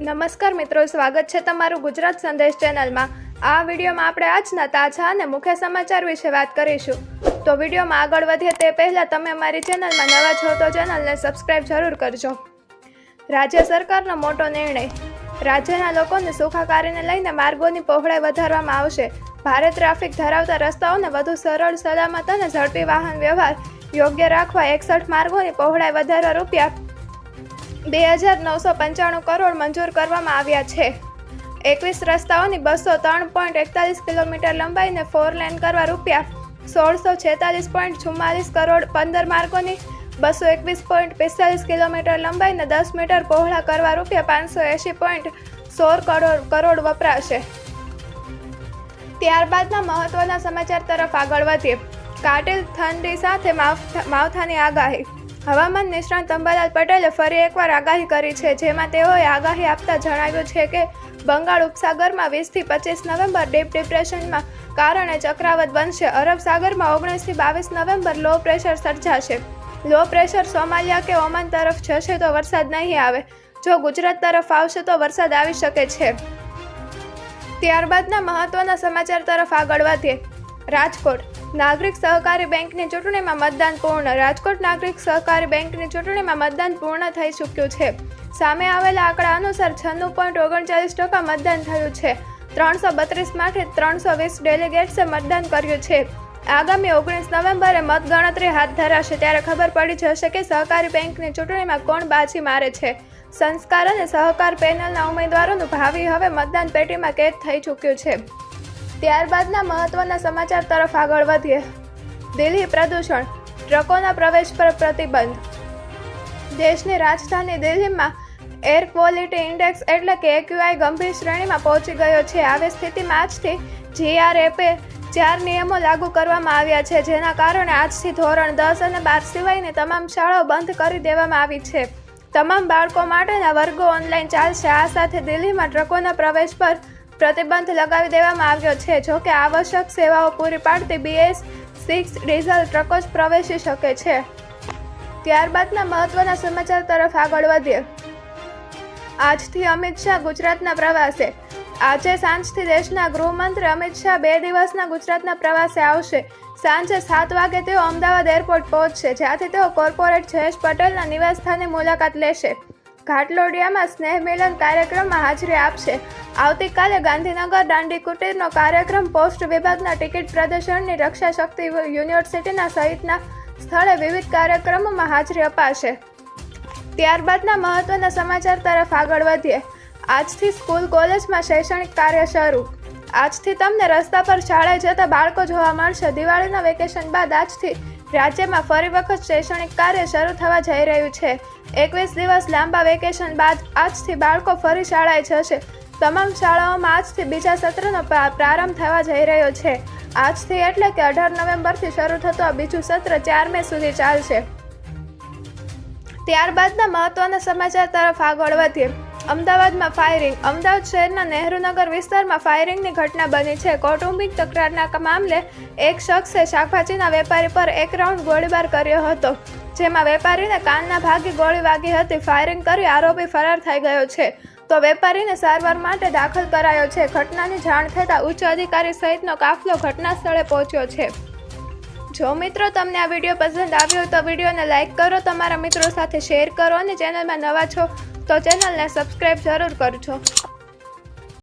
નમસ્કાર મિત્રો, સ્વાગત છે તમારું ગુજરાત સંદેશ ચેનલમાં. આ વિડીયોમાં આપણે આજના તાજા અને મુખ્ય સમાચાર વિશે વાત કરીશું. તો વિડીયોમાં આગળ વધીએ તે પહેલાં તમે મારી ચેનલમાં નવા છો તો ચેનલને સબસ્ક્રાઇબ જરૂર કરજો. રાજ્ય સરકારનો મોટો નિર્ણય. રાજ્યના લોકોને સુખાકારીને લઈને માર્ગોની પહોળાઈ વધારવામાં આવશે. ભારે ટ્રાફિક ધરાવતા રસ્તાઓને વધુ સરળ, સલામત અને ઝડપી વાહન વ્યવહાર યોગ્ય રાખવા એકસઠ માર્ગોની પહોળાઈ વધારવા રૂપિયા બે હજાર નવસો પંચાણું કરોડ મંજૂર કરવામાં આવ્યા છે. એકવીસ રસ્તાઓની બસો ત્રણ પોઈન્ટ એકતાલીસ કિલોમીટર લંબાઈને ફોર લેન કરવા રૂપિયા સોળસો છેતાલીસ પોઈન્ટ ચુમ્માલીસ કરોડ પંદર માર્ગોની બસો એકવીસ પોઈન્ટ પિસ્તાલીસ કિલોમીટર લંબાઈને દસ મીટર પહોળા કરવા રૂપિયા પાંચસો એંશી પોઈન્ટ સોળ કરોડ કરોડ વપરાશે. ત્યારબાદના મહત્વના સમાચાર તરફ આગળ વધીએ. કાતિલ ઠંડી સાથે માવઠા- માવઠાની આગાહી. હવામાન નિષ્ણાંત અંબાલાલ પટેલે ફરી એકવાર આગાહી કરી છે, જેમાં તેઓએ આગાહી આપતા જણાવ્યું છે કે, બંગાળ ઉપસાગરમાં વીસથી પચીસ નવેમ્બર ડીપ ડિપ્રેશનમાં કારણે ચક્રાવત બનશે. અરબ સાગરમાં ઓગણીસથી બાવીસ નવેમ્બર લો પ્રેશર સર્જાશે. લો પ્રેશર સોમાલિયા કે ઓમાન તરફ જશે તો વરસાદ નહીં આવે. જો ગુજરાત તરફ આવશે તો વરસાદ આવી શકે છે. ત્યારબાદના મહત્વના સમાચાર તરફ આગળ વધીએ. રાજકોટ. નાગરિક સહકારી બેંકની ચૂંટણીમાં મતદાન પૂર્ણ. રાજકોટ નાગરિક સહકારી બેંકની ચૂંટણીમાં મતદાન પૂર્ણ થઈ ચૂક્યું છે. સામે આવેલા આંકડા અનુસાર છન્નું પોઈન્ટ ઓગણચાલીસ ટકા મતદાન થયું છે. ત્રણસો બત્રીસમાંથી ત્રણસો વીસ ડેલિગેટ્સે મતદાન કર્યું છે. આગામી ઓગણીસ નવેમ્બરે મતગણતરી હાથ ધરાશે ત્યારે ખબર પડી જશે કે સહકારી બેંકની ચૂંટણીમાં કોણ બાજી મારે છે. સંસ્કાર અને સહકાર પેનલના ઉમેદવારોનું ભાવિ હવે મતદાન પેટીમાં કેદ થઈ ચૂક્યું છે. ત્યારબાદના મહત્વના સમાચાર તરફ આગળ વધીએ. દિલ્હી પ્રદૂષણ, ટ્રકોના પ્રવેશ પર પ્રતિબંધ. દેશની રાજધાની દિલ્હીમાં એર ક્વોલિટી ઇન્ડેક્સ એટલે કે એક્યુઆઈ ગંભીર શ્રેણીમાં પહોંચી ગયો છે. આવી સ્થિતિમાં આજથી જીઆરએપે ચાર નિયમો લાગુ કરવામાં આવ્યા છે, જેના કારણે આજથી ધોરણ દસ અને બાર સિવાયની તમામ શાળાઓ બંધ કરી દેવામાં આવી છે. તમામ બાળકો માટેના વર્ગો ઓનલાઈન ચાલશે. આ સાથે દિલ્હીમાં ટ્રકોના પ્રવેશ પર પ્રતિબંધ લગાવી દેવામાં આવ્યો છે. જો કે આવશ્યક સેવાઓ પૂરી પાડતી બીએસ સિક્સ ડીઝલ ટ્રકો જ પ્રવેશી શકે છે. ત્યારબાદના મહત્વના સમાચાર તરફ આગળ વધીએ. આજથી અમિત શાહ ગુજરાતના પ્રવાસે. આજે સાંજથી દેશના ગૃહમંત્રી અમિત શાહ બે દિવસના ગુજરાતના પ્રવાસે આવશે. સાંજે સાત વાગે તેઓ અમદાવાદ એરપોર્ટ પહોંચશે, જ્યાંથી તેઓ કોર્પોરેટ જયેશ પટેલના નિવાસસ્થાને મુલાકાત લેશે. ઘાટલોડિયામાં સ્નેહ મિલન કાર્યક્રમમાં હાજરી આપશે. આવતીકાલે ગાંધીનગર દાંડી કુટીરનો કાર્યક્રમ પોસ્ટ વિભાગના ટિકિટ પ્રદર્શનની રક્ષા શક્તિ યુનિવર્સિટીના સહિતના સ્થળે વિવિધ કાર્યક્રમોમાં હાજરી અપાશે. ત્યારબાદના મહત્વના સમાચાર તરફ આગળ વધીએ. આજથી સ્કૂલ કોલેજમાં શૈક્ષણિક કાર્ય શરૂ. આજથી તમને રસ્તા પર શાળાએ જતા બાળકો જોવા મળશે. દિવાળીના વેકેશન બાદ આજથી રાજ્યમાં ફરી વખત શૈક્ષણિક કાર્ય શરૂ થવા જઈ રહ્યું છે. એકવીસ દિવસ લાંબા વેકેશન બાદ આજથી બાળકો ફરી શાળાએ જશે. તમામ શાળાઓમાં આજથી બીજા સત્રનો પ્રારંભ થવા જઈ રહ્યો છે. આજથી એટલે કે અઢાર નવેમ્બરથી શરૂ થતું આ બીજું સત્ર ચાર મે સુધી ચાલશે. ત્યારબાદના મહત્વના સમાચાર તરફ આગળ વધીએ. અમદાવાદમાં ફાયરિંગ અમદાવાદ શહેરના નહેરુનગર વિસ્તારમાં ફાયરિંગની ઘટના બની છે. કૌટુંબિક તકરારના મામલે એક શખ્સે શાકભાજીના વેપારી પર એક રાઉન્ડ ગોળીબાર કર્યો હતો, જેમાં વેપારીને કાનના ભાગે ગોળી વાગી હતી. ફાયરિંગ કરી આરોપી ફરાર થઈ ગયો છે. તો વેપારીને સારવાર માટે દાખલ કરાયો છે. ઘટનાની જાણ થતાં ઉચ્ચ અધિકારી સહિતનો કાફલો ઘટના સ્થળે પહોંચ્યો છે. જો મિત્રો તમને આ વીડિયો પસંદ આવ્યો તો વિડીયોને લાઇક કરો, તમારા મિત્રો સાથે શેર કરો અને ચેનલમાં નવા છો તો ચેનલને સબસ્ક્રાઈબ જરૂર કરજો.